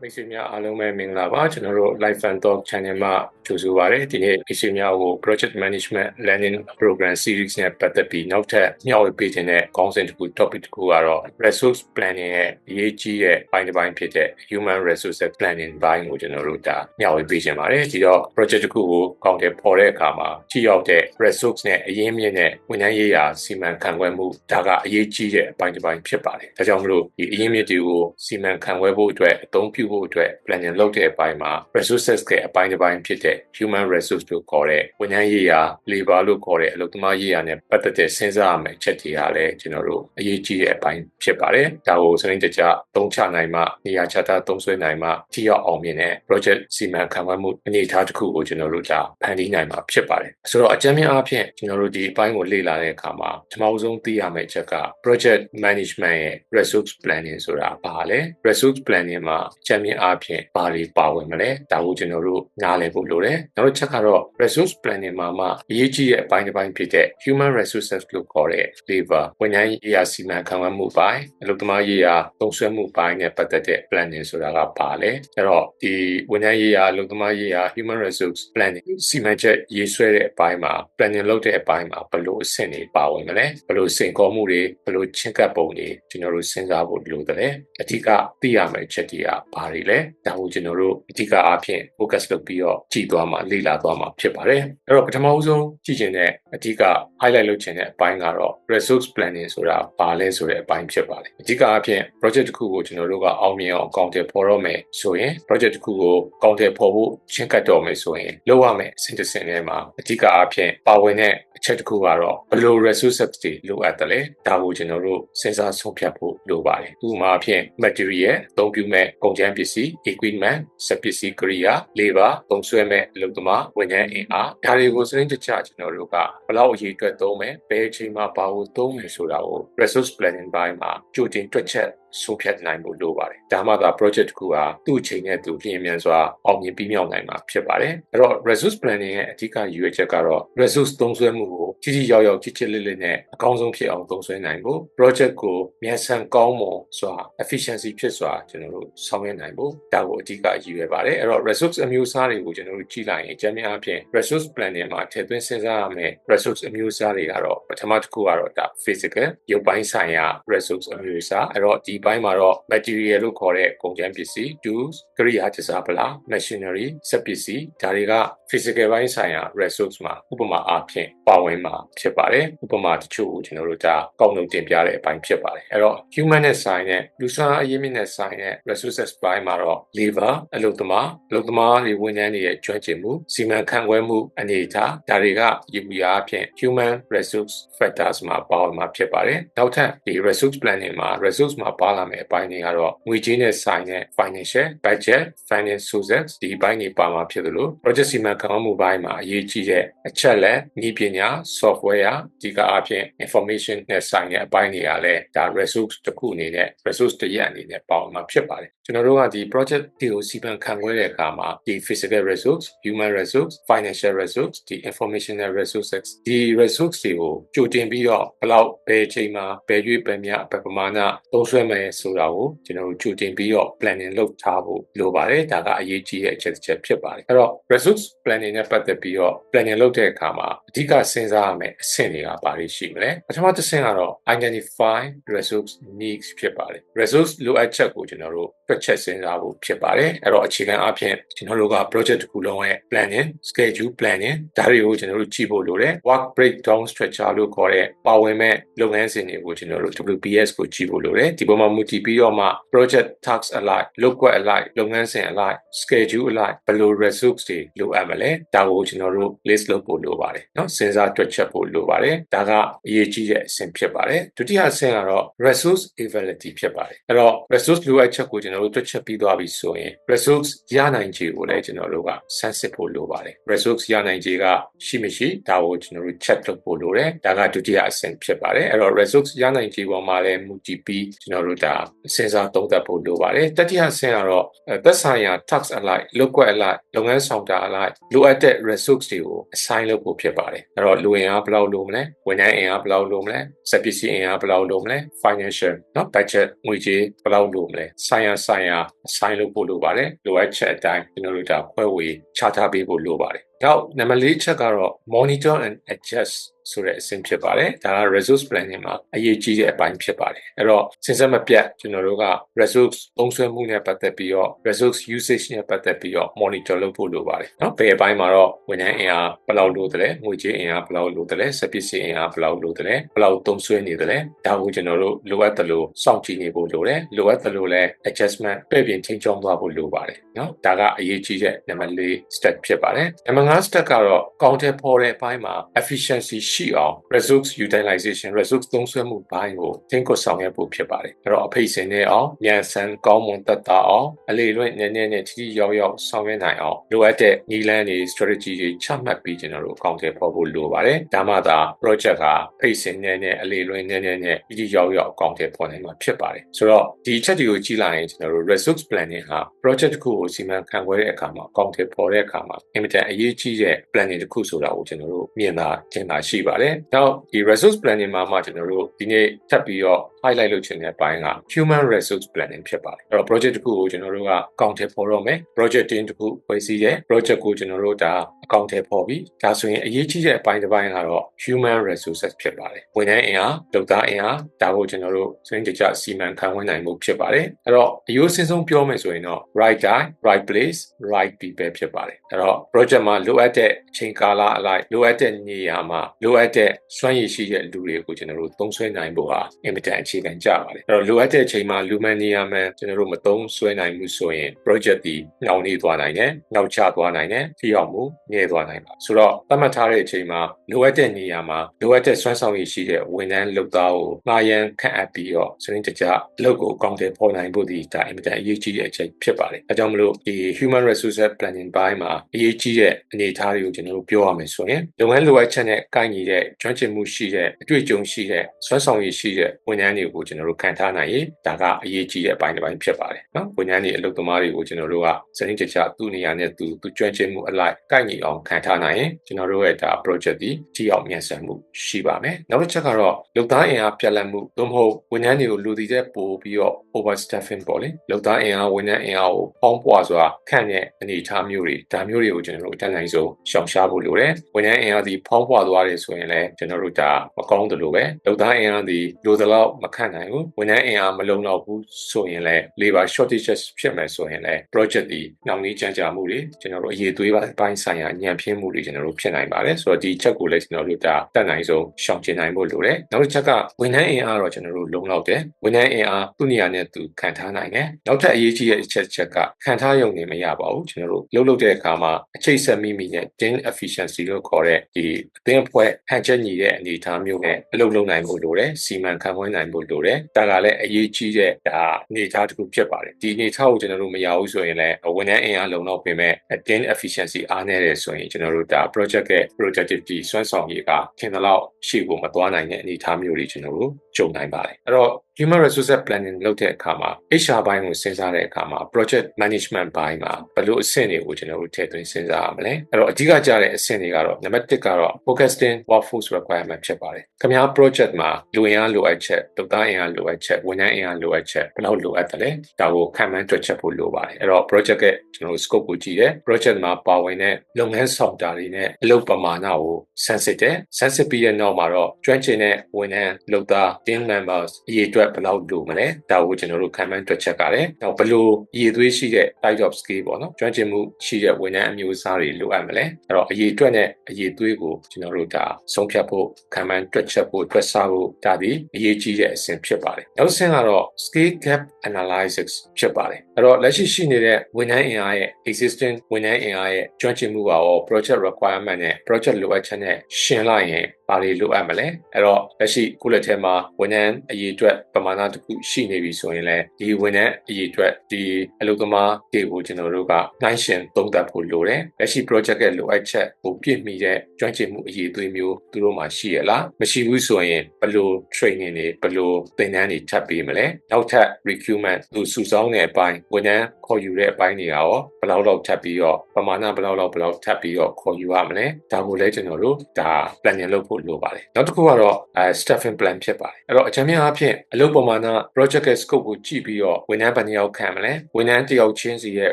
မိတ်ဆွေများအားလုံးပဲမင်္ဂလာပါကျွန်တော်တို့ Live Fan Talk Channel မှာကြိုဆိုပါရစေဒီနေ့မိတ်ဆွေများကို Project Management Learning Program Series နဲ့ပတ်သက်ပြီးနောက်ထပ်မျှဝေပေးခြင်းတဲ့ခေါင်းစဉ်တစ်ခု topic တစ်ခုကတော့ Resource Planning ရဲ့အရေးကြီးတဲ့ပိုင်းတစ်ပိုင်းဖြစ်တဲ့ Human Resource Planning ဘိုင်းကိုကျွန်တော်တို့ဒါမျှဝေပေးခြင်းပါတယ်ဒီတော့ project တစ်ခုကိုကောင်းတယ်ပေါ်တဲ့အခါမှာထိရောက်တဲ့ resource နဲ့အရင်းမြစ်နဲ့ဝန်ထမ်းရေးရာစီမံခန့်ခွဲမှုဒါကအရေးကြီးတဲ့အပိုင်းတစ်ပိုင်းဖြစ်ပါတယ်ဒါကြောင့်မလို့ဒီအရင်းမြစ်တွေကိုစီမံခန့်ခွဲဖို့အတွက်အသုံးပြုဖို့အတွက် planning လုပ်တဲ့အပိုင်းမှာ resources ကအပိုင်းတစ်ပိုင်းဖြစ်တဲ့ human resource လို့ခေါ်တဲ့ဝန်ထမ်းရေးရာ labor လို့ခေါ်တဲ့အလုပ်သမားရေးရာနဲ့ပတ်သက်တဲ့စဉ်းစားရမယ့်အချက်တွေကလည်းကျွန်တော်တို့အရေးကြီးတဲ့အပိုင်းဖြစ်ပါတယ်ဒါကိုစနစ်တကျသုံးချနိုင်မှနေရာချထားသုံးစွဲနိုင်မှထိရောက်အောင်မြင်တဲ့ project စီမံခန့်ခွဲမှုအနေအထားတစ်ခုကိုကျွန်တော်တို့ဒါဖန်တီးနိုင်မှာဖြစ်ပါတယ်ဆိုတော့အကြမ်းများအဖြစ်ကျွန်တော်တို့ဒီအပိုင်းကိုလေ့လာတဲ့အခါမှာပထမဆုံးသိရမယ့်အချက်က project management ရဲ့ resource planning ဆိုတာဘာလဲ resource planning မှာအကြမ်းများအဖြစ်ဘာတွေပါဝင်မလဲဒါကိုကျွန်တော်တို့နားလည်ဖို့လိုတယ်နောက်တစ်ချက်ကတော့ resource planning မှာမှအရေးကြီးတဲ့အပိုင်းတစ်ပိုင်းဖြစ်တဲ့ human resources လို့ခေါ်တဲ့ labor ဝန်ထမ်းရေးရာစီမံခန့်ခွဲမှုပိုင်းအလုပ်သမားရေးရာသုံးစွဲမှုပိုင်းနဲ့ပတ်သက်တဲ့ planning ဆိုတာကဘာလဲအဲ့တော့ဒီဝန်ထမ်းရေးရာအလုပ်သမားရေးရာ human resource planning စီမံချက်ရေးဆွဲတဲ့အပိုင်းမှာ planning လုပ်တဲ့အပိုင်းမှာဘယ်လိုအဆင့်တွေပါဝင်မလဲဘယ်လိုစိန်ခေါ်မှုတွေဘယ်လိုချင်းကပ်ပုံတွေကျွန်တော်တို့စဉ်းစားဖို့လိုတယ်အဓိကသိရမယ့်ချက်တွေကဘာတွေလဲဒါကိုကျွန်တော်တို့အဓိကအားဖြင့် focus လုပ်ပြီးတော့ကြည့်သွားမှာလေ့လာသွားမှာဖြစ်ပါတယ်အဲ့တော့ပထမဆုံးကြည့်ချင်တဲ့အဓိက highlight လုပ်ချင်တဲ့အပိုင်းကတော့ resource planning ဆိုတာဘာလဲဆိုတဲ့အပိုင်းဖြစ်ပါတယ်အဓိကအားဖြင့် project တစ်ခုကိုကျွန်တော်တို့ကအောင်မြင်အောင် counter ဖော်တော့မယ်ဆိုရင် project တစ်ခုကို counter ဖော်ဖို့ချင်းကပ်တော့မယ်ဆိုရင်လုပ်ရမယ်အစဉ်တစ်စင်ထဲမှာအဓိကအားဖြင့်ပါဝင်တဲ့အ ချက်တစ်ခုကတော့ဘယ်လို resources တွေလိုအပ်တယ်လဲဒါကိုကျွန်တော်တို့စဉ်းစားဆုံးဖြတ်ဖို့လိုပါတယ်ဥပမာအဖြစ် material အသုံးပြုမဲ့ကုန်ကျန်းပစ္စည်း equipment စက်ပစ္စည်းကိရိယာ labor သုံးစွဲမဲ့အလုပ်သမားဝန်ထမ်းအင်အားဒါတွေကိုစနစ်တကျကျွန်တော်တို့ကဘယ်လောက်အရေးအတွက်သုံးမယ်ဘယ်အချိန်မှာဘာကိုသုံးမယ်ဆိုတာကို resource planning ဘိုင်းမှာကြိုတင်တွက်ချက်ဆုံးဖြတ်နိုင်ဖို့လိုပါတယ်။ဒါမှသာ project တစ်ခုဟာသူ့အချိန်နဲ့သူလျင်မြန်စွာအောင်မြင်ပြီးမြောက်နိုင်မှာဖြစ်ပါတယ်။အဲ့တော့ resource planning ရဲ့အဓိကရည်ရွယ်ချက်ကတော့ resource သုံးစွဲမှုကိုကြီးကြီးရောက်ရောက်ချစ်ချစ်လေးလေးနဲ့အကောင်းဆုံးဖြစ်အောင်သုံးစွဲနိုင်ဖို့ project ကိုမြန်ဆန်ကောင်းမွန်စွာ efficiency ဖြစ်စွာကျွန်တော်တို့ဆောင်ရွက်နိုင်ဖို့ဒါကိုအဓိကရည်ရွယ်ပါတယ်။အဲ့တော့ resource အမျိုးအစားတွေကိုကျွန်တော်တို့ကြည့်လိုက်ရင်အကြမ်းများအဖြစ် resource planning မှာထည့်သွင်းစဉ်းစားရမယ့် resource အမျိုးအစားတွေကတော့ပထမတစ်ခုကတော့ဒါ physical ရုပ်ပိုင်းဆိုင်ရာ resource အမျိုးအစားအဲ့တော့ဒီဘိုင်းမှာတော့ material လို့ခေါ်တဲ့ကုန်ကျန်းပစ္စည်း tools ကိရိယာတစားပလာ machinery စက်ပစ္စည်းဒါတွေက physical ဘိုင်းဆိုင်ရာ resource မှာဥပမာအားဖြင့်ပါဝင်မှာဖြစ်ပါတယ်ဥပမာတချို့ကိုကျွန်တော်တို့ဒါကောက်နှုတ်တင်ပြတဲ့အပိုင်းဖြစ်ပါတယ်အဲ့တော့ human နဲ့ဆိုင်တဲ့လူစွမ်းအရင်းမြစ်နဲ့ဆိုင်တဲ့ resources ဘိုင်းမှာတော့ labor အလုပ်သမားအလုပ်သမားတွေဝန်ထမ်းတွေရဲ့ကျွမ်းကျင်မှုစီမံခန့်ခွဲမှုအနေအထားဒါတွေကယူပီအားဖြင့် human resource factors မှာပါဝင်မှာဖြစ်ပါတယ်နောက်ထပ်ဒီ resource planning မှာ resource မှာပါလာမယ့်အပိုင်းတွေကတော့ငွေကြေးနဲ့ဆိုင်တဲ့ financial budget finance sources ဒီဘိုင်းတွေပါမှာဖြစ်သလို project စီမံခန့်ခွဲမှုဘိုင်းမှာအရေးကြီးတဲ့အချက်လက်ဤပညာ software ဒီကအပြင် information နဲ့ဆိုင်တဲ့အပိုင်းတွေကလည်းဒါ resource တစ်ခုအနေနဲ့ resource တစ်ရက်အနေနဲ့ပါဝင်မှာဖြစ်ပါတယ် ကျွန်တော်တို့ကဒီ project တွေကိုစီမံခန့်ခွဲတဲ့အခါမှာဒီ physical resource human resource financial resource ဒီ informational resources ဒီ resource တွေကိုကြိုတင်ပြီးတော့ဘယ်လောက်ဘယ်အချိန်မှာဘယ်ရွေးဘယ်မြဘယ်ပမာဏသုံးစွဲမယ်ဆိုတာကိုကျွန်တော်တို့ကြိုတင်ပြီးတော့ planning လုပ်ထားဖို့လိုပါတယ်ဒါကအရေးကြီးတဲ့အချက်တစ်ချက်ဖြစ်ပါတယ်အဲ့တော့ resource planning နဲ့ပတ်သက်ပြီးတော့ planning လုပ်တဲ့အခါမှာအဓိကစဉ်းစားရမယ့်အဆင့်တွေကဘာတွေရှိမလဲပထမတစ်ဆင့်ကတော့ identify resource needs ဖြစ်ပါတယ် resource လိုအပ်ချက်ကိုကျွန်တော်တို့တွက်ချက်စဉ်းစားဖို့ဖြစ်ပါတယ်အဲ့တော့အခြေခံအဖြစ်ကျွန်တော်တို့က project တစ်ခုလုံးရဲ့ planning schedule planning ဒါတွေကိုကျွန်တော်တို့ကြည့်ဖို့လိုတယ် work breakdown structure လို့ခေါ်တဲ့ပါဝင်မဲ့လုပ်ငန်းစဉ်တွေကိုကျွန်တော်တို့ WBS ကိုကြည့်ဖို့လိုတယ်ဒီပေါ်မှာမူတည်ပြီးတော့မှ project task alike လုပ်ကွက် alike လုပ်ငန်းစဉ် alike schedule alike ဘယ်လို resource တွေလိုအပ်မလဲဒါကိုကျွန်တော်တို့ list လုပ်ဖို့လိုပါတယ်เนาะစဉ်းစားတွက်ချက်ဖို့လိုပါတယ်ဒါကအရေးကြီးတဲ့အဆင့်ဖြစ်ပါတယ်ဒုတိယအဆင့်ကတော့ resource availability ဖြစ်ပါတယ်အဲ့တော့ resource လိုအပ်ချက်ကိုကျွန်တော်တို့ တွက်ချက်ပြီးသွားပြီဆိုရင် resource ရနိုင်ခြေကိုလည်းကျွန်တော်တို့ကဆန်းစစ်ဖို့လိုပါတယ် resource ရနိုင်ခြေကရှိမရှိဒါကိုကျွန်တော်တို့ check လုပ်ဖို့လိုတယ်ဒါကဒုတိယအဆင့်ဖြစ်ပါတယ်အဲ့တော့ resource ရနိုင်ခြေပေါ်မှာလည်းမူတည်ပြီးကျွန်တော်တို့ဒါစဉ်းစားသုံးသပ်ဖို့လိုပါတယ်တတိယအဆင့်ကတော့သက်ဆိုင်ရာ tax alike လုပ်ကွက် alike လုပ်ငန်းဆောင်တာ alike လိုအပ်တဲ့ resource တွေကို assign လုပ်ဖို့ဖြစ်ပါတယ်အဲ့တော့လူအင်အားဘယ်လောက်လိုမလဲဝန်ထမ်းအင်အားဘယ်လောက်လိုမလဲစက်ပစ္စည်းအင်အားဘယ်လောက်လိုမလဲ financial เนาะ budget ငွေကြေးဘယ်လောက်လိုမလဲဆိုင်ရာဆိုင် င်ဆိုင်ရာ assign လုပ်ဖို့လိုပါတယ်လိုအပ်ချက်အတိုင်းကျွန်တော်တို့ဒါခွဲဝေချထားပေးဖို့လိုပါတယ်နောက်နံပါတ်၄ချက်ကတော့ monitor and adjust ဆိုတဲ့အဆင့်ဖြစ်ပါတယ်ဒါက resource planning မှာအရေးကြီးတဲ့အပိုင်းဖြစ်ပါတယ်အဲ့တော့စဉ်ဆက်မပြတ်ကျွန်တော်တို့က resource သုံးစွဲမှုနဲ့ပတ်သက်ပြီးတော့ resource usage နဲ့ပတ်သက်ပြီးတော့ monitor လုပ်ဖို့လိုပါတယ်เนาะဘယ်အပိုင်းမှာတော့ဝန်ထမ်းအင်အားဘယ်လောက်လိုတယ်ငွေကြေးအင်အားဘယ်လောက်လိုတယ်စက်ပစ္စည်းအင်အားဘယ်လောက်လိုတယ်ဘယ်လောက်သုံးစွဲနေတယ်ဒါကိုကျွန်တော်တို့လိုအပ်တယ်လို့စောင့်ကြည့်နေဖို့လိုတယ်လိုအပ်တယ်လို့လည်း adjustment ပြည့်ပြင်ချင်းချောင်းသွားဖို့လိုပါတယ်เนาะဒါကအရေးကြီးတဲ့နံပါတ်၄ step ဖြစ်ပါတယ်နံပါတ် 5 step ကတော့ counter ပေါ်တဲ့အပိုင်းမှာ efficiency ရှိအောင် resource utilization resource သုံးစွဲမှုဘိုင်းကိုသင်ကိုဆောင်ရွက်ဖို့ဖြစ်ပါတယ်အဲ့တော့အဖိတ်စင်နေအောင်ညံဆန်ကောင်းမွန်သက်သာအောင်အလေလွင့်နည်းနည်းနဲ့ထိထိရောက်ရောက်ဆောင်ရွက်နိုင်အောင်လိုအပ်တဲ့နည်းလမ်းတွေ strategy တွေချမှတ်ပြီးကျွန်တော်တို့အကောင့်ထဲပေါ်ဖို့လိုပါတယ်ဒါမှသာ project ကဖိတ်စင်နေနဲ့အလေလွင့်နည်းနည်းနဲ့ထိထိရောက်ရောက်အကောင့်ထဲပေါ်နိုင်မှာဖြစ်ပါတယ်ဆိုတော့ဒီအချက်တွေကိုကြည့်လိုက်ရင်ကျွန်တော်တို့ resource planning ဟာ project တစ်ခုကိုစီမံခန့်ခွဲတဲ့အခါမှာအကောင့်ထဲပေါ်တဲ့အခါမှာအင်မတန်အရေးကြီးတဲ့ planning တစ်ခုဆိုတာကိုကျွန်တော်တို့မြင်သာကျင်သာရှိပါတယ်နောက်ဒီ resource planning မှာမှကျွန်တော်တို့ဒီနေ့ထပ်ပြီးတော့ highlight လုပ်ချင်တဲ့အပိုင်းက human resource planning ဖြစ်ပါတယ်အဲ့တော့ project တစ်ခုကိုကျွန်တော်တို့က account ထဲပေါ်တော့မယ် project team တစ်ခုဖွဲ့စည်းတယ် project ကိုကျွန်တော်တို့ဒါ account ထဲပေါ်ပြီးဒါဆိုရင်အရေးကြီးတဲ့အပိုင်းတစ်ပိုင်းကတော့ human resources ဖြစ်ပါတယ်ဝန်ထမ်းအင်အားလုပ်သားအင်အားဒါကိုကျွန်တော်တို့စနစ်တကျစီမံခန့်ခွဲနိုင်မှုဖြစ်ပါတယ်အဲ့တော့အယိုးစင်းဆုံးပြောမယ်ဆိုရင်တော့ right time right place right people ဖြစ်ပါတယ်အဲ့တော့ project မှာလိုအပ်တဲ့အချိန်ကာလအလိုက်လိုအပ်တဲ့နေရာမှာလိုအပ်တဲ့စွမ်းရည်ရှိတဲ့လူတွေကိုကျွန်တော်တို့သုံးစွဲနိုင်ဖို့ဟာအင်မတန်အခြေခံကြပါတယ်အဲ့တော့လိုအပ်တဲ့အချိန်မှာလူမှန်နေရာမှန်ကျွန်တော်တို့မသုံးစွဲနိုင်ဘူးဆိုရင် project ဒီနှောင့်နှေးသွားနိုင်တယ်နောက်ကျသွားနိုင်တယ်ထိရောက်မှုငဲသွားနိုင်ပါဆိုတော့သတ်မှတ်ထားတဲ့အချိန်မှာလိုအပ်တဲ့နေရာမှာလိုအပ်တဲ့စွမ်းဆောင်ရည်ရှိတဲ့ဝန်ထမ်းလုပ်သားကိုမှာရန်ခန့်အပ်ပြီးတော့စနစ်တကျလုပ်ကိုအကောင့်တွေပေါ်နိုင်ဖို့ဒီဒါအင်မတန်အရေးကြီးတဲ့အချက်ဖြစ်ပါတယ်အဲကြောင့်မလို့ဒီ human resources planning ဘိုင်းမှာအရေးကြီးတဲ့အနေအထားတွေကိုကျွန်တော်တို့ပြောရမယ်ဆိုရင်လုပ်ငန်းလိုအပ်ချက်နဲ့ကိုက်ညီတဲ့ကျွမ်းကျင်မှုရှိတဲ့အတွေ့အကြုံရှိတဲ့စွမ်းဆောင်ရည်ရှိတဲ့ဝန်ထမ်းတွေကိုကျွန်တော်တို့ခံထားနိုင်ရင်ဒါကအရေးကြီးတဲ့အပိုင်းတစ်ပိုင်းဖြစ်ပါတယ်နော်ဝန်ထမ်းတွေအလုပ်သမားတွေကိုကျွန်တော်တို့ကစနစ်တကျသူ့နေရာနဲ့သူသူကျွမ်းကျင်မှုအလိုက်ကိုက်ညီအောင်ခံထားနိုင်ရင်ကျွန်တော်တို့ရဲ့ဒါ project ဒီထိရောက်မြန်ဆန်မှုရှိပါမယ်နောက်တစ်ချက်ကတော့လုပ်သားအင်အားပြတ်လတ်မှုသို့မဟုတ်ဝန်ထမ်းတွေကိုလူတည်တဲ့ပို့ပြီးတော့ overstaffing ပေါ့လေလုပ်သားအင်အားဝန်ထမ်းအင်အားကိုပေါင်းပွားစွာခန့်တဲ့အနေအထားမျိုးတွေဒါမျိုးတွေကိုကျွန်တော်တို့အတတ်နိုင်ဆုံးရှောင်ရှားဖို့လိုတယ်ဝန်ထမ်းအင်အားဒီပေါင်းပွားသွားတယ်ဆိုရင်လည်းကျွန်တော်တို့ဒါမကောင်းသလိုပဲလုပ်သားအင်အားဒီလိုသလောက်မခန့်နိုင်ဘူးဝန်ထမ်းအင်အားမလုံလောက်ဘူးဆိုရင်လည်း labor shortages ဖြစ်မယ်ဆိုရင်လည်း project ဒီနောက်နည်းကြံကြာမှုတွေကျွန်တော်တို့အရေးသွေးပိုင်းဆိုင်ရာညံ့ဖျင်းမှုတွေကျွန်တော်တို့ဖြစ်နိုင်ပါတယ်ဆိုတော့ဒီချက်ကိုလည်းကျွန်တော်တို့ဒါတတ်နိုင်ဆုံးရှောင်ကျဉ်နိုင်ဖို့လိုတယ်နောက်တစ်ချက်ကဝန်ထမ်းအင်အားတော့ကျွန်တော်တို့လုံလောက်တယ်ဝန်ထမ်းအင်အားသူ့နေရာနဲ့သူခံထားနိုင်တယ်နောက်ထပ်အရေးကြီးတဲ့အချက်ချက်ကခံထားရုံနဲ့မရပါဘူးကျွန်တော်တို့လှုပ်လှုပ်တဲ့အခါမှာအချိတ်ဆက်မိမိနဲ့ team efficiency လို့ခေါ်တဲ့ဒီအသင်းအဖွဲ့ဟန်ချက်ညီတဲ့အနေအထားမျိုးနဲ့အလုပ်လုပ်နိုင်ဖို့လိုတယ်စီမံခန့်ခွဲနိုင်ဖို့လိုတယ်ဒါကလည်းအရေးကြီးတဲ့ဒါအနေအထားတစ်ခုဖြစ်ပါတယ်ဒီအနေအထားကိုကျွန်တော်တို့မရဘူးဆိုရင်လည်းဝန်ထမ်းအင်အားလုံလောက်ပြင်မဲ့ team efficiency အားနည်းတယ်ဆိုရင်ကျွန်တော်တို့ဒါ project ရဲ့ productivity စွမ်းဆောင်ရည်ကထင်သလောက်ရှေ့ကိုမသွားနိုင်တဲ့အနေအထားမျိုးတွေကျွန်တော်တို့ကြုံနိုင်ပါတယ်အဲ့တော့ human resource planning လုပ်တဲ့အခါမှာ HR ဘိုင်းကိုစဉ်းစားတဲ့အခါမှာ project management ဘိုင်းမှာဘယ်လိုအဆင့်တွေကိုကျွန်တော်တို့ထည့်သွင်းစဉ်းစားရမလဲအဲ့တော့အဓိကကျတဲ့အဆင့်တွေကတော့နံပါတ်1ကတော့ focusing workforce requirement ဖြစ်ပါတယ်ခင်ဗျား project မှာလူအင်အားလိုအပ်ချက်လုပ်သားအင်အားလိုအပ်ချက်ဝန်ထမ်းအင်အားလိုအပ်ချက်ဘယ်လောက်လိုအပ်တယ်လဲဒါကိုခံမှန်းတွက်ချက်ဖို့လိုပါတယ်အဲ့တော့ project ရဲ့ကျွန်တော်တို့ scope ကိုကြည့်တယ် project မှာပါဝင်တဲ့လုပ်ငန်းဆောင်တာတွေနဲ့အလုပ်ပမာဏကိုဆန်းစစ်တယ်ဆန်းစစ်ပြီးတဲ့နောက်မှာတော့ကျွမ်းကျင်တဲ့ဝန်ထမ်းလုပ်သား team members အရေးအတွက်ဘယ်လောက်လိုမလဲဒါကိုကျွန်တော်တို့ခံမှန်းတွက်ချက်ရတယ်နောက်ဘယ်လိုအရေးသွေးရှိတဲ့ type of skill ပေါ့နော်ကျွမ်းကျင်မှုရှိတဲ့ဝန်ထမ်းအမျိုးအစားတွေလိုအပ်မလဲအဲ့တော့အရေးအတွက်နဲ့အရေးသွေးကိုကျွန်တော်တို့ဒါဆုံးဖြတ်ဖို့ခံမှန်းတွက်ချက်ဖို့တွက်ဆဖို့ဒါဒီအရေးကြီးတဲ့အဆင့်ဖြစ်ပါတယ်နောက်ဆင့်ကတော့ skill gap analysis ဖြစ်ပါတယ်အဲ့တော့လက်ရှိရှိနေတဲ့ဝန်ထမ်းအင်အားရဲ့ existing ဝန်ထမ်းအင်အားရဲ့ကျွမ်းကျင်မှုပါရော project requirement နဲ့ project လိုအပ်ချက်နဲ့ရှင်းလိုက်ရင်ဘာတွေလိုအပ်မလဲအဲ့တော့လက်ရှိခုလက်ထဲမှာဝန်ထမ်းအရေးအတွက်ပမာဏတစ်ခုရှိနေပြီဆိုရင်လည်းဒီဝန်ထမ်းအရေးအတွက်ဒီအလုပ်သမားတွေကိုကျွန်တော်တို့ကနိုင်ရှင်သုံးသပ်ဖို့လိုတယ်လက်ရှိ project ရဲ့လိုအပ်ချက်ကိုပြည့်မီတဲ့ကျွမ်းကျင်မှုအရေးသွေးမျိုးသူတို့မှာရှိရလားမရှိဘူးဆိုရင်ဘယ်လို training တွေဘယ်လိုသင်တန်းတွေထပ်ပေးမလဲနောက်ထပ် recruitment သူစုဆောင်းတဲ့အပိုင်းဝန်ထမ်းခေါ်ယူတဲ့အပိုင်းတွေရောဘယ်လောက်လောက်ထပ်ပြီးတော့ပမာဏဘယ်လောက်လောက်ဘယ်လောက်ထပ်ပြီးတော့ခေါ်ယူရမလဲဒါကိုလည်းကျွန်တော်တို့ဒါ planning လုပ်ဖို့ဖို့လိုပါတယ်နောက်တစ်ခုကတော့အဲ staffing plan ဖြစ်ပါတယ်အဲ့တော့အကြမ်းများအားဖြင့်အလုပ်ပမာဏ project ရဲ့ scope ကိုကြည့်ပြီးတော့ဝန်ထမ်းဘယ်နှယောက်ခံမလဲဝန်ထမ်းတစ်ယောက်ချင်းစီရဲ့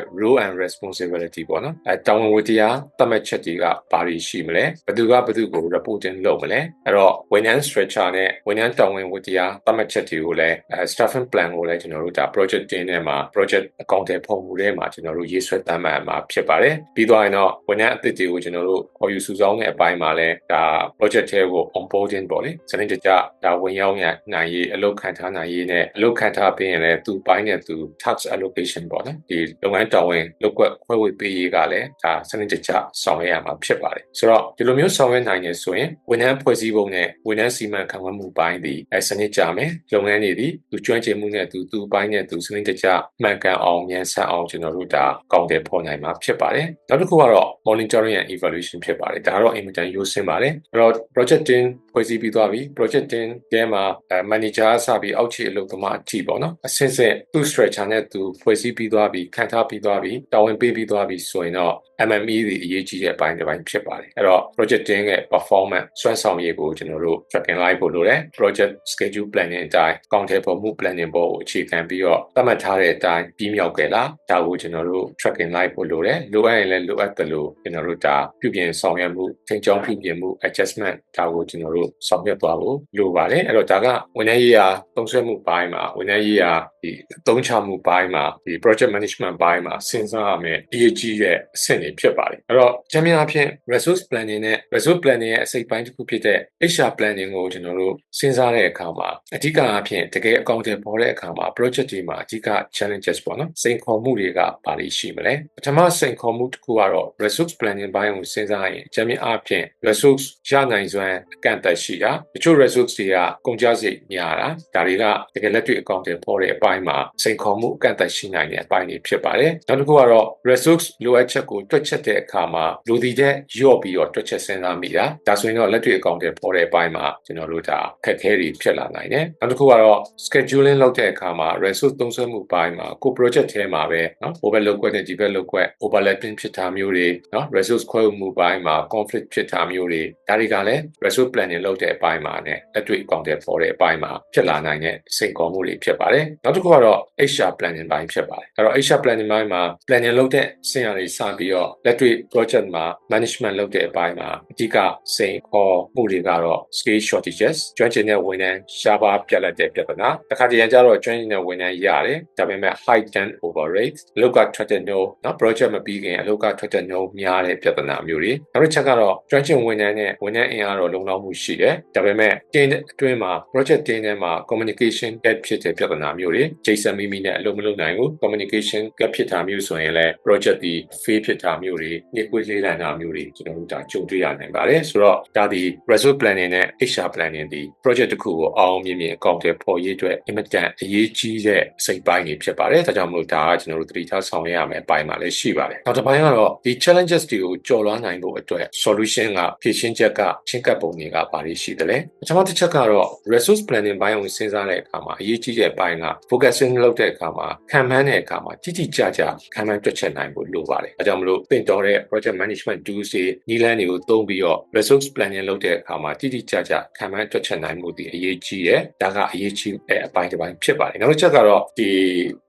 role and responsibility ပေါ့နော်အဲတာဝန်ဝတ္တရားသတ်မှတ်ချက်တွေကဘာတွေရှိမလဲဘယ်သူကဘယ်သူကို reporting လုပ်မလဲအဲ့တော့ဝန်ထမ်း structure နဲ့ဝန်ထမ်းတာဝန်ဝတ္တရားသတ်မှတ်ချက်တွေကိုလည်းအဲ staffing plan ကိုလည်းကျွန်တော်တို့ဒါ project တင်းထဲမှာ project အကောင့်တွေပုံမှုထဲမှာကျွန်တော်တို့ရေးဆွဲသတ်မှတ်မှာဖြစ်ပါတယ်ပြီးတော့ရင်တော့ဝန်ထမ်းအသစ်တွေကိုကျွန်တော်တို့ခေါ်ယူစုဆောင်းတဲ့အပိုင်းမှာလည်းဒါ project ထဲကို onboarding ပေါ့လေစနစ်တကျဒါဝင်ရောက်ရနိုင်ရေးအလုပ်ခံထားနိုင်ရေးနဲ့အလုပ်ခံထားပြီးရင်လည်းသူပိုင်းနဲ့သူ tax allocation ပေါ့နော်ဒီလုပ်ငန်းတာဝန်လုပ်ကွက်ခွဲဝေပေးရေးကလည်းဒါစနစ်တကျဆောင်ရွက်ရမှာဖြစ်ပါတယ်ဆိုတော့ဒီလိုမျိုးဆောင်ရွက်နိုင်နေဆိုရင်ဝန်ထမ်းဖွဲ့စည်းပုံနဲ့ဝန်ထမ်းစီမံခန့်ခွဲမှုပိုင်းဒီအဲစနစ်ကြမယ်လုပ်ငန်းတွေဒီသူကျွမ်းကျင်မှုနဲ့သူသူပိုင်းနဲ့သူစနစ်တကျမှန်ကန်အောင်မြန်ဆန်အောင်ကျွန်တော်တို့ဒါကောင်းတယ်ဖော်နိုင်မှာဖြစ်ပါတယ်နောက်တစ်ခုကတော့ monitoring and evaluation ဖြစ်ပါတယ်ဒါကတော့အင်မတန်ရိုးစင်းပါတယ်အဲ့တော့ project team ဖွဲ့စည်းပြီးသွားပြီ project team ထဲမှာ manager စပြီးအောက်ခြေအလုပ်သမားအထိပေါ့နော်အဆင့်ဆင့်သူ့ structure နဲ့သူဖွဲ့စည်းပြီးသွားပြီခံထားပြီးသွားပြီတာဝန်ပေးပြီးသွားပြီဆိုရင်တော့ MME တွေအရေးကြီးတဲ့အပိုင်းတစ်ပိုင်းဖြစ်ပါတယ်အဲ့တော့ project team ရဲ့ performance စွမ်းဆောင်ရည်ကိုကျွန်တော်တို့ tracking လိုက်ဖို့လိုတယ် project schedule planning အတိုင်း counter ပေါ်မှု planning ပေါ်ကိုအခြေခံပြီးတော့သတ်မှတ်ထားတဲ့အတိုင်းပြီးမြောက်ကြလားဒါကိုကျွန်တော်တို့ tracking လိုက်ဖို့လိုတယ်လိုအပ်ရင်လည်းလိုအပ်တယ်လို့ကျွန်တော်တို့ဒါပြုပြင်ဆောင်ရွက်မှုထိန်းကျောင်းပြုပြင်မှု adjustment ဒါကိုကျွန်တော်တို့ဆောင်ရွက်သွားဖို့လိုပါတယ်အဲ့တော့ဒါကဝန်ထမ်းရေးရာသုံးစွဲမှုပိုင်းမှာဝန်ထမ်းရေးရာဒီသုံးချမှုပိုင်းမှာဒီ project management ပိုင်းမှာစဉ်းစားရမယ်အရေးကြီးတဲ့အဆင့်တွေဖြစ်ပါတယ်အဲ့တော့ချမ်းမြေအဖြစ် resource planning နဲ့ resource planning ရဲ့အစိတ်ပိုင်းတစ်ခုဖြစ်တဲ့ HR planning ကိုကျွန်တော်တို့စဉ်းစားတဲ့အခါမှာအဓိကအဖြစ်တကယ်အကောင့်တွေပေါ်တဲ့အခါမှာ project တွေမှာအဓိက challenges ပေါ့နော်စိန်ခေါ်မှုတွေကဘာတွေရှိမလဲပထမစိန်ခေါ်မှုတစ်ခုကတော့ resource planning ဘိုင်းကိုစဉ်းစားရင်ချမ်းမြေအဖြစ် resource ရနိုင်စွမ်းအကန့်အသတ်ရှိတာတချို့ resource တွေကကုန်ကျစရိတ်များတာဒါတွေကတကယ်လက်တွေ့အကောင့်တွေပေါ်တဲ့အပိုင်းမှာစိန်ခေါ်မှုအကန့်အသတ်ရှိနိုင်တဲ့အပိုင်းတွေဖြစ်ပါတယ်နောက်တစ်ခုကတော့ resource လိုအပ်ချက်ကိုတွက်ချက်တဲ့အခါမှာလူဒီတဲ့ရော့ပြီးတော့တွက်ချက်စဉ်းစားမိတာဒါဆိုရင်တော့လက်တွေ့အကောင့်တွေပေါ်တဲ့အပိုင်းမှာကျွန်တော်တို့ဒါခက်ခဲတွေဖြစ်လာနိုင်တယ်နောက်တစ်ခုကတော့ scheduling လုပ်တဲ့အခါမှာ resource သုံးစွဲမှုပိုင်းမှာကို project ထဲမှာပဲเนาะ over လုပ်ကွက်နဲ့ develop လုပ်ကွက် overlapping ဖြစ်တာမျိုးတွေเนาะ resource ခွဲမှုပိုင်းမှာ conflict ဖြစ်တာမျိုးတွေဒါတွေကလည်း resource planning လုပ်တဲ့အပိုင်းမှာနဲ့လက်တွေ့အကောင့်တွေပေါ်တဲ့အပိုင်းမှာဖြစ်လာနိုင်တဲ့စိန်ခေါ်မှုတွေဖြစ်ပါတယ်နောက်တစ်ခုကတော့ HR planning ပိုင်းဖြစ်ပါတယ်အဲ့တော့ HR planning ပိုင်းမှာ planning လုပ်တဲ့စင်ရတွေစပြီးတော့ ာ့လက်တွေ့ project မှာ management လုပ်တဲ့အပိုင်းမှာအဓိကစိန်ခေါ်မှုတွေကတော့ skill shortages ကျွမ်းကျင်တဲ့ဝန်ထမ်းရှားပါးပြတ်လက်တဲ့ပြဿနာတခါတရံကျတော့ကျွမ်းကျင်တဲ့ဝန်ထမ်းရတယ်ဒါပေမဲ့ high turnover rate အလုပ်ကထွက်တဲ့ no နော် project မပြီးခင်အလုပ်ကထွက်တဲ့ no များတဲ့ပြဿနာမျိုးတွေနောက်တစ်ချက်ကတော့ကျွမ်းကျင်ဝန်ထမ်းနဲ့ဝန်ထမ်းအင်အားတော့လုံလောက်မှုရှိတယ်ဒါပေမဲ့တင်းအတွင်းမှာ project တင်းထဲမှာ communication gap ဖြစ်တဲ့ပြဿနာမျိုးတွေဂျိဆန်မီမီနဲ့အလုပ်မလုပ်နိုင်ဘူး communication gap ဖြစ်တာမျိုးဆိုရင်လည်း project ဒီ fail ဖြစ်တာမျိုးတွေညှိကွေးလေးလံတာမျိုးတွေကျွန်တော်တို့ဒါကြုံတွေ့ရနိုင်ပါတယ်ဆိုတော့ဒါဒီ resource planning နဲ့ HR planning ဒီ project တစ်ခုကိုအောင်မြင်မြင်အကောင့်တွေပေါ်ရေးအတွက်အင်မတန်အရေးကြီးတဲ့စိတ်ပိုင်းတွေဖြစ်ပါတယ်ဒါကြောင့်မလို့ဒါကကျွန်တော်တို့သတိထားဆောင်ရွက်ရမယ်အပိုင်းမှာလည်းရှိပါတယ်နောက်တစ်ပိုင်းကတော့ဒီ challenges တွေကိုကျော်လွှားနိုင်ဖို့အတွက် solution ကဖြည့်ရှင်းချက်ကချင်းကပ်ပုံတွေကဘာတွေရှိသလဲပထမတစ်ချက်ကတော့ resource planning ဘိုင်းကိုစဉ်းစားတဲ့အခါမှာအရေးကြီးတဲ့ဘိုင်းက focusing လုပ်တဲ့အခါမှာခံမှန်းတဲ့အခါမှာတိတိကျကျခံမှန်းတွက်ချက်နိုင်ဖို့လိုပါတယ်ဒါကြောင့်မလို့သင်တော်တဲ့ project management tools တွေနည်းလမ်းတွေကိုသုံးပြီးတော့ resource planning လုပ်တဲ့အခါမှာတိတိကျကျခံမှန်းတွက်ချက်နိုင်မှုဒီအရေးကြီးတယ်ဒါကအရေးကြီးတဲ့အပိုင်းတစ်ပိုင်းဖြစ်ပါတယ်နောက်တစ်ချက်ကတော့ဒီ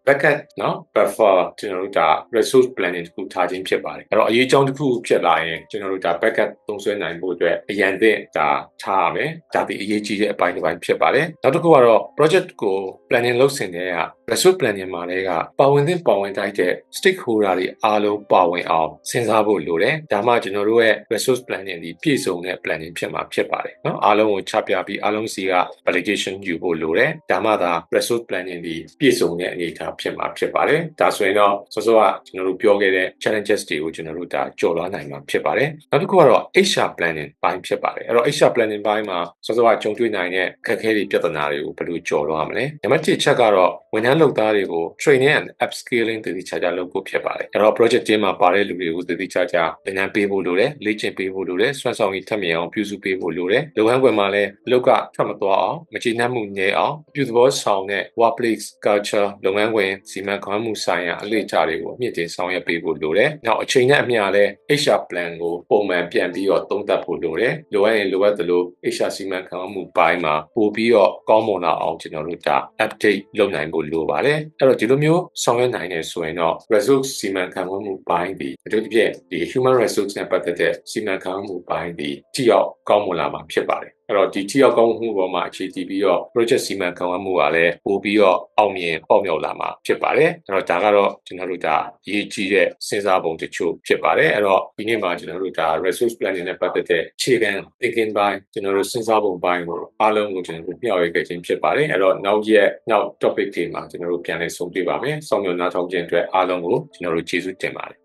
backup เนาะ buffer ကျွန်တော်တို့ဒါ resource planning တခုထားခြင်းဖြစ်ပါတယ်အဲ့တော့အရေးကြောင်းတစ်ခုဖြစ်လာရင်ကျွန်တော်တို့ဒါ backup သုံးစွဲနိုင်ဖို့အတွက်အရန်သင့်ဒါထားရမယ်ဒါဒီအရေးကြီးတဲ့အပိုင်းတစ်ပိုင်းဖြစ်ပါတယ်နောက်တစ်ခုကတော့ project ကို planning လုပ်စဉ်တဲ့က resource planning မှာလည်းကပါဝင်သင့်ပါဝင်တိုက်တဲ့ stakeholder တွေအားလုံးပါဝင်အောင်စဉ်းစားဖို့လိုတယ်ဒါမှကျွန်တော်တို့ရဲ့ resource planning ဒီပြည့်စုံတဲ့ planning ဖြစ်မှာဖြစ်ပါတယ်เนาะအားလုံးကိုချပြပြီးအားလုံးစီက validation ယူဖို့လိုတယ်ဒါမှသာ resource planning ဒီပြည့်စုံတဲ့အနေအထား ဖြစ်မှာဖြစ်ပါတယ်ဒါဆိုရင်တော့စောစောကကျွန်တော်တို့ပြောခဲ့တဲ့ challenges တွေကိုကျွန်တော်တို့ဒါကျော်လွှားနိုင်မှာဖြစ်ပါတယ်နောက်တစ်ခုကတော့ HR planning ဘိုင်းဖြစ်ပါတယ်အဲ့တော့ HR planning ဘိုင်းမှာစောစောကကြုံတွေ့နိုင်တဲ့ခက်ခဲတွေပြဿနာတွေကိုဘယ်လိုကျော်လွှားမလဲနံပါတ်1ချက်ကတော့ဝန်ထမ်းလုပ်သားတွေကို training and upskilling တည်တည်ချာချာလုပ်ဖို့ဖြစ်ပါတယ်အဲ့တော့ project team မှာပါတဲ့လူတွေကိုတည်တည်ချာချာသင်တန်းပေးဖို့လိုတယ်လေ့ကျင့်ပေးဖို့လိုတယ်စွမ်းဆောင်ရည်ထပ်မြင်အောင်ပြုစုပေးဖို့လိုတယ်လုပ်ငန်းခွင်မှာလည်းအလုပ်ကထွက်မသွားအောင်မကျေနပ်မှုငြိမ်းအောင်ပြုသဘောဆောင်တဲ့ workplace culture လုပ်ငန်းခွင်ဝင်စီမံခန့်ခွဲမှုဆိုင်ရာအလေ့အကျတွေကိုအမြင့်တင်ဆောင်ရွက်ပေးဖို့လိုတယ်။နောက်အချိန်နဲ့အမျှလဲ HR plan ကိုပုံမှန်ပြန်ပြီးတော့သုံးသပ်ဖို့လိုတယ်။လိုအပ်ရင်လိုအပ်သလို HR စီမံခန့်ခွဲမှုပိုင်းမှာပို့ပြီးတော့ကောင်းမွန်လာအောင်ကျွန်တော်တို့ဒါ update လုပ်နိုင်ဖို့လိုပါတယ်။အဲ့တော့ဒီလိုမျိုးဆောင်ရွက်နိုင်နေဆိုရင်တော့ resource စီမံခန့်ခွဲမှုပိုင်းဒီအထူးသဖြင့်ဒီ human resource နဲ့ပတ်သက်တဲ့စီမံခန့်ခွဲမှုပိုင်းဒီကြည့်ရောက်ကောင်းမွန်လာမှာဖြစ်ပါတယ် အဲ့တော့ဒီထိရောက်ကောင်းမှုပေါ်မှာအခြေတည်ပြီးတော့ project စီမံခန့်ခွဲမှုကလည်းပို့ပြီးတော့အောင်မြင်ပေါက်မြောက်လာမှာဖြစ်ပါတယ်အဲ့တော့ဒါကတော့ကျွန်တော်တို့ဒါရေးကြီးတဲ့စဉ်းစားပုံတချို့ဖြစ်ပါတယ်အဲ့တော့ဒီနေ့မှာကျွန်တော်တို့ဒါ resource planning နဲ့ပတ်သက်တဲ့ခြေခံ thinking ပိုင်းကျွန်တော်တို့စဉ်းစားပုံပိုင်းကိုအားလုံးကိုကျွန်တော်တို့မျှဝေခဲ့ခြင်းဖြစ်ပါတယ်အဲ့တော့နောက်ရက်နောက် topic တွေမှာကျွန်တော်တို့ပြန်လည်ဆုံတွေ့ပါမယ်ဆောင်းမြော်နားထောင်ခြင်းအတွက်အားလုံးကိုကျွန်တော်တို့ကျေးဇူးတင်ပါတယ်